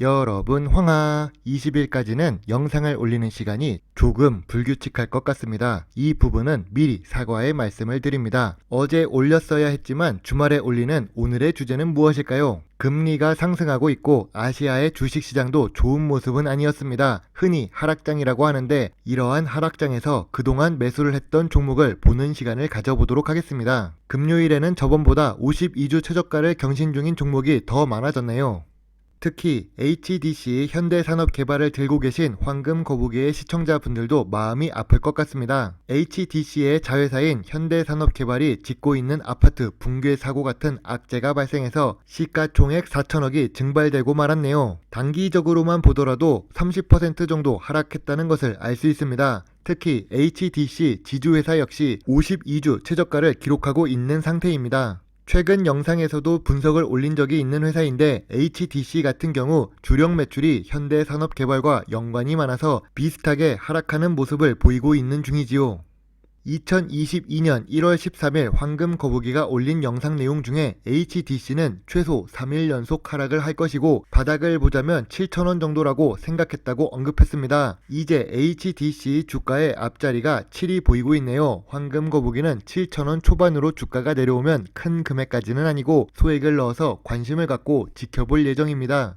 여러분 황하 20일까지는 영상을 올리는 시간이 조금 불규칙할 것 같습니다. 이 부분은 미리 사과의 말씀을 드립니다. 어제 올렸어야 했지만 주말에 올리는 오늘의 주제는 무엇일까요? 금리가 상승하고 있고 아시아의 주식시장도 좋은 모습은 아니었습니다. 흔히 하락장이라고 하는데 이러한 하락장에서 그동안 매수를 했던 종목을 보는 시간을 가져보도록 하겠습니다. 금요일에는 저번보다 52주 최저가를 경신 중인 종목이 더 많아졌네요. 특히 HDC 현대산업개발을 들고 계신 황금 거북이의 시청자분들도 마음이 아플 것 같습니다. HDC의 자회사인 현대산업개발이 짓고 있는 아파트 붕괴 사고 같은 악재가 발생해서 시가총액 4천억이 증발되고 말았네요. 단기적으로만 보더라도 30% 정도 하락했다는 것을 알 수 있습니다. 특히 HDC 지주회사 역시 52주 최저가를 기록하고 있는 상태입니다. 최근 영상에서도 분석을 올린 적이 있는 회사인데 HDC 같은 경우 주력 매출이 현대 산업 개발과 연관이 많아서 비슷하게 하락하는 모습을 보이고 있는 중이지요. 2022년 1월 13일 황금 거북이가 올린 영상 내용 중에 HDC는 최소 3일 연속 하락을 할 것이고 바닥을 보자면 7,000원 정도라고 생각했다고 언급했습니다. 이제 HDC 주가의 앞자리가 7이 보이고 있네요. 황금 거북이는 7,000원 초반으로 주가가 내려오면 큰 금액까지는 아니고 소액을 넣어서 관심을 갖고 지켜볼 예정입니다.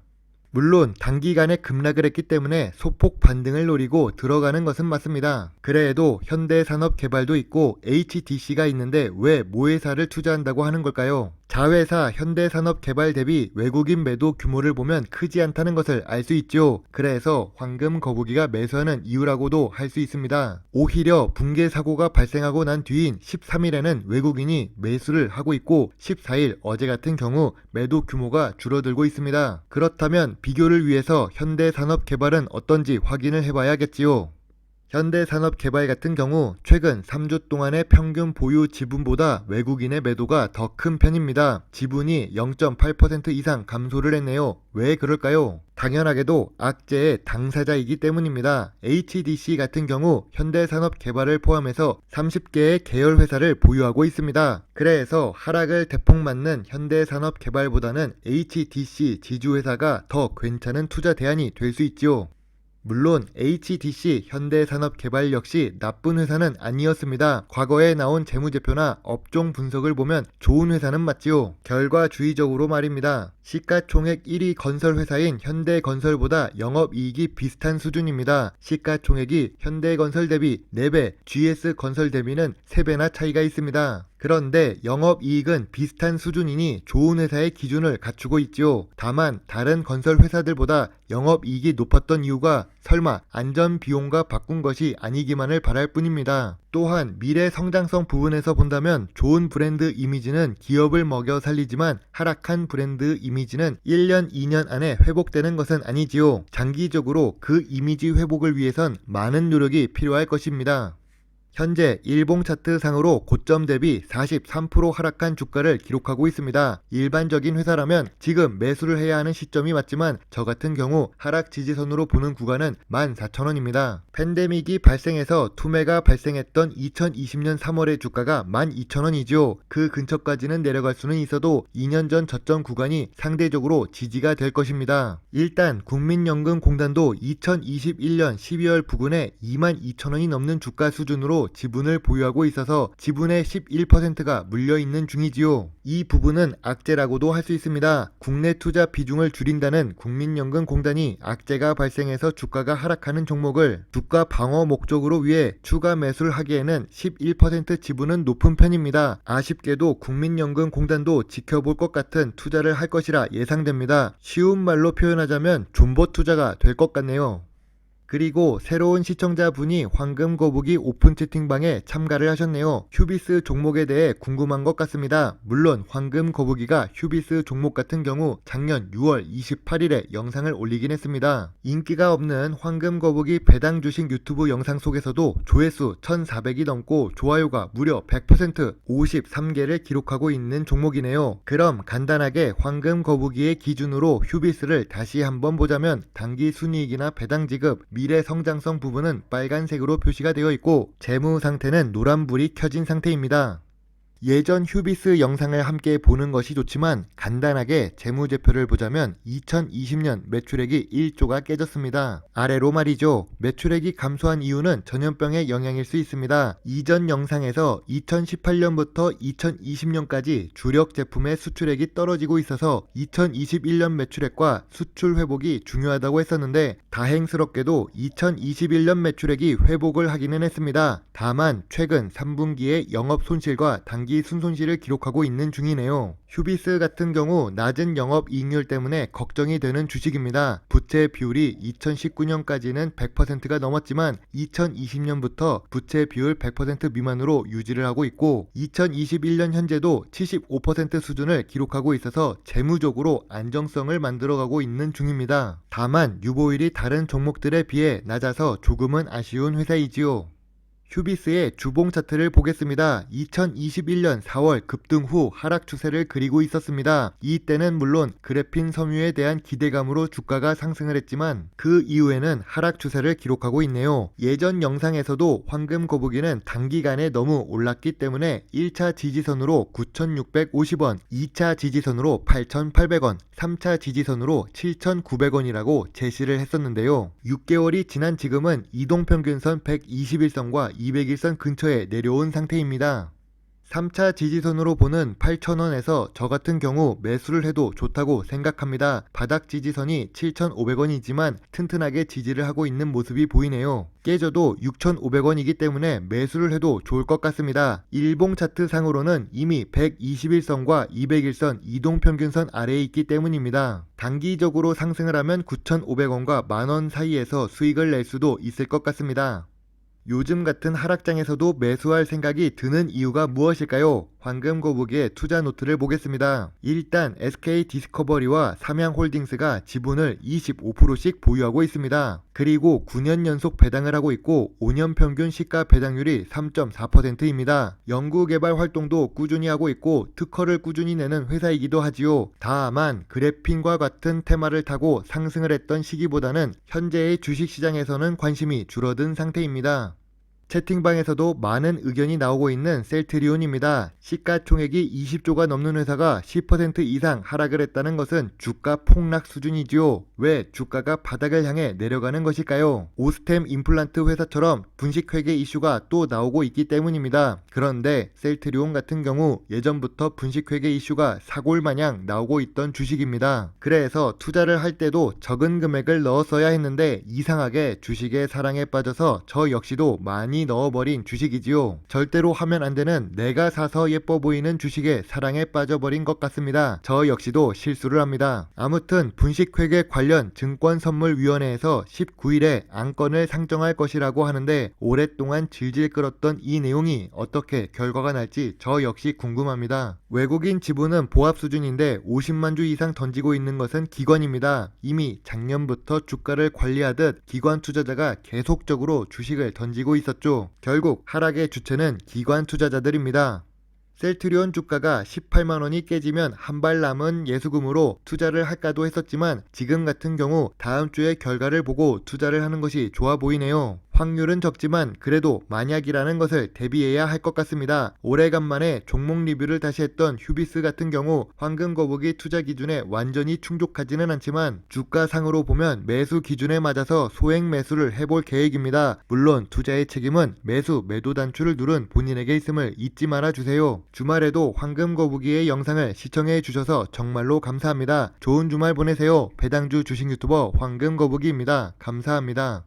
물론 단기간에 급락을 했기 때문에 소폭 반등을 노리고 들어가는 것은 맞습니다. 그래도 현대산업개발도 있고 HDC가 있는데 왜 모회사를 투자한다고 하는 걸까요? 자회사 현대산업 개발 대비 외국인 매도 규모를 보면 크지 않다는 것을 알 수 있죠. 그래서 황금 거북이가 매수하는 이유라고도 할 수 있습니다. 오히려 붕괴 사고가 발생하고 난 뒤인 13일에는 외국인이 매수를 하고 있고 14일 어제 같은 경우 매도 규모가 줄어들고 있습니다. 그렇다면 비교를 위해서 현대산업 개발은 어떤지 확인을 해봐야겠지요. 현대산업개발 같은 경우 최근 3주 동안의 평균 보유 지분보다 외국인의 매도가 더 큰 편입니다. 지분이 0.8% 이상 감소를 했네요. 왜 그럴까요? 당연하게도 악재의 당사자이기 때문입니다. HDC 같은 경우 현대산업개발을 포함해서 30개의 계열 회사를 보유하고 있습니다. 그래서 하락을 대폭 맞는 현대산업개발보다는 HDC 지주회사가 더 괜찮은 투자 대안이 될 수 있지요. 물론 HDC 현대산업개발 역시 나쁜 회사는 아니었습니다. 과거에 나온 재무제표나 업종 분석을 보면 좋은 회사는 맞지요. 결과주의적으로 말입니다. 시가총액 1위 건설회사인 현대건설보다 영업이익이 비슷한 수준입니다. 시가총액이 현대건설 대비 4배, GS건설 대비는 3배나 차이가 있습니다. 그런데 영업이익은 비슷한 수준이니 좋은 회사의 기준을 갖추고 있지요. 다만 다른 건설 회사들보다 영업이익이 높았던 이유가 설마 안전비용과 바꾼 것이 아니기만을 바랄 뿐입니다. 또한 미래 성장성 부분에서 본다면 좋은 브랜드 이미지는 기업을 먹여 살리지만 하락한 브랜드 이미지는 1년, 2년 안에 회복되는 것은 아니지요. 장기적으로 그 이미지 회복을 위해선 많은 노력이 필요할 것입니다. 현재 일봉 차트 상으로 고점 대비 43% 하락한 주가를 기록하고 있습니다. 일반적인 회사라면 지금 매수를 해야 하는 시점이 맞지만 저 같은 경우 하락 지지선으로 보는 구간은 14,000원입니다. 팬데믹이 발생해서 투매가 발생했던 2020년 3월의 주가가 12,000원이죠. 그 근처까지는 내려갈 수는 있어도 2년 전 저점 구간이 상대적으로 지지가 될 것입니다. 일단 국민연금공단도 2021년 12월 부근에 22,000원이 넘는 주가 수준으 로 지분을 보유하고 있어서 지분의 11%가 물려있는 중이지요. 이 부분은 악재라고도 할 수 있습니다. 국내 투자 비중을 줄인다는 국민연금공단이 악재가 발생해서 주가가 하락하는 종목을 주가 방어 목적으로 위해 추가 매수를 하기에는 11% 지분은 높은 편입니다. 아쉽게도 국민연금공단도 지켜볼 것 같은 투자를 할 것이라 예상됩니다. 쉬운 말로 표현하자면 존버 투자가 될 것 같네요. 그리고 새로운 시청자분이 황금 거북이 오픈 채팅방에 참가를 하셨네요. 휴비스 종목에 대해 궁금한 것 같습니다. 물론 황금 거북이가 휴비스 종목 같은 경우 작년 6월 28일에 영상을 올리긴 했습니다. 인기가 없는 황금 거북이 배당 주식 유튜브 영상 속에서도 조회수 1400이 넘고 좋아요가 무려 100% 53개를 기록하고 있는 종목이네요. 그럼 간단하게 황금 거북이의 기준으로 휴비스를 다시 한번 보자면 단기 순이익이나 배당 지급 미래 성장성 부분은 빨간색으로 표시가 되어 있고 재무 상태는 노란불이 켜진 상태입니다. 예전 휴비스 영상을 함께 보는 것이 좋지만 간단하게 재무제표를 보자면 2020년 매출액이 1조가 깨졌습니다. 아래로 말이죠. 매출액이 감소한 이유는 전염병의 영향일 수 있습니다. 이전 영상에서 2018년부터 2020년까지 주력 제품의 수출액이 떨어지고 있어서 2021년 매출액과 수출 회복이 중요하다고 했었는데 다행스럽게도 2021년 매출액이 회복을 하기는 했습니다. 다만 최근 3분기에 영업 손실과 단기 순손실을 기록하고 있는 중이네요. 휴비스 같은 경우 낮은 영업 이익률 때문에 걱정이 되는 주식입니다. 부채 비율이 2019년까지는 100%가 넘었지만 2020년부터 부채 비율 100% 미만으로 유지를 하고 있고 2021년 현재도 75% 수준을 기록하고 있어서 재무적으로 안정성을 만들어가고 있는 중입니다. 다만 유보율이 다른 종목들에 비해 낮아서 조금은 아쉬운 회사이지요. 휴비스의 주봉 차트를 보겠습니다. 2021년 4월 급등 후 하락 추세를 그리고 있었습니다. 이때는 물론 그래핀 섬유에 대한 기대감으로 주가가 상승을 했지만 그 이후에는 하락 추세를 기록하고 있네요. 예전 영상에서도 황금 거북이는 단기간에 너무 올랐기 때문에 1차 지지선으로 9,650원, 2차 지지선으로 8,800원, 3차 지지선으로 7,900원이라고 제시를 했었는데요. 6개월이 지난 지금은 이동평균선 121선과 200일선 근처에 내려온 상태입니다. 3차 지지선으로 보는 8,000원에서 저 같은 경우 매수를 해도 좋다고 생각합니다. 바닥 지지선이 7,500원이지만 튼튼하게 지지를 하고 있는 모습이 보이네요. 깨져도 6,500원이기 때문에 매수를 해도 좋을 것 같습니다. 일봉 차트 상으로는 이미 121선과 201선 이동평균선 아래에 있기 때문입니다. 단기적으로 상승을 하면 9,500원과 만원 사이에서 수익을 낼 수도 있을 것 같습니다. 요즘 같은 하락장에서도 매수할 생각이 드는 이유가 무엇일까요? 황금 거북이의 투자 노트를 보겠습니다. 일단 SK 디스커버리와 삼양홀딩스가 지분을 25%씩 보유하고 있습니다. 그리고 9년 연속 배당을 하고 있고 5년 평균 시가 배당률이 3.4%입니다. 연구개발 활동도 꾸준히 하고 있고 특허를 꾸준히 내는 회사이기도 하지요. 다만 그래핀과 같은 테마를 타고 상승을 했던 시기보다는 현재의 주식시장에서는 관심이 줄어든 상태입니다. 채팅방에서도 많은 의견이 나오고 있는 셀트리온입니다. 시가총액이 20조가 넘는 회사가 10% 이상 하락을 했다는 것은 주가 폭락 수준이지요. 왜 주가가 바닥을 향해 내려가는 것일까요? 오스템 임플란트 회사처럼 분식회계 이슈가 또 나오고 있기 때문입니다. 그런데 셀트리온 같은 경우 예전부터 분식회계 이슈가 사골 마냥 나오고 있던 주식입니다. 그래서 투자를 할 때도 적은 금액을 넣었어야 했는데 이상하게 주식의 사랑에 빠져서 저 역시도 많이 많이 넣어버린 주식이지요. 절대로 하면 안 되는 내가 사서 예뻐 보이는 주식에 사랑에 빠져버린 것 같습니다. 저 역시도 실수를 합니다. 아무튼 분식회계 관련 증권선물위원회에서 19일에 안건을 상정할 것이라고 하는데 오랫동안 질질 끌었던 이 내용이 어떻게 결과가 날지 저 역시 궁금합니다. 외국인 지분은 보합 수준인데 50만 주 이상 던지고 있는 것은 기관입니다. 이미 작년부터 주가를 관리하듯 기관 투자자가 계속적으로 주식을 던지고 있었죠. 있었죠. 결국 하락의 주체는 기관 투자자들입니다. 셀트리온 주가가 18만 원이 깨지면 한 발 남은 예수금으로 투자를 할까도 했었지만 지금 같은 경우 다음 주의 결과를 보고 투자를 하는 것이 좋아 보이네요. 확률은 적지만 그래도 만약이라는 것을 대비해야 할 것 같습니다. 오래간만에 종목 리뷰를 다시 했던 휴비스 같은 경우 황금 거북이 투자 기준에 완전히 충족하지는 않지만 주가 상으로 보면 매수 기준에 맞아서 소액 매수를 해볼 계획입니다. 물론 투자의 책임은 매수 매도 단추를 누른 본인에게 있음을 잊지 말아 주세요. 주말에도 황금 거북이의 영상을 시청해 주셔서 정말로 감사합니다. 좋은 주말 보내세요. 배당주 주식 유튜버 황금 거북이입니다. 감사합니다.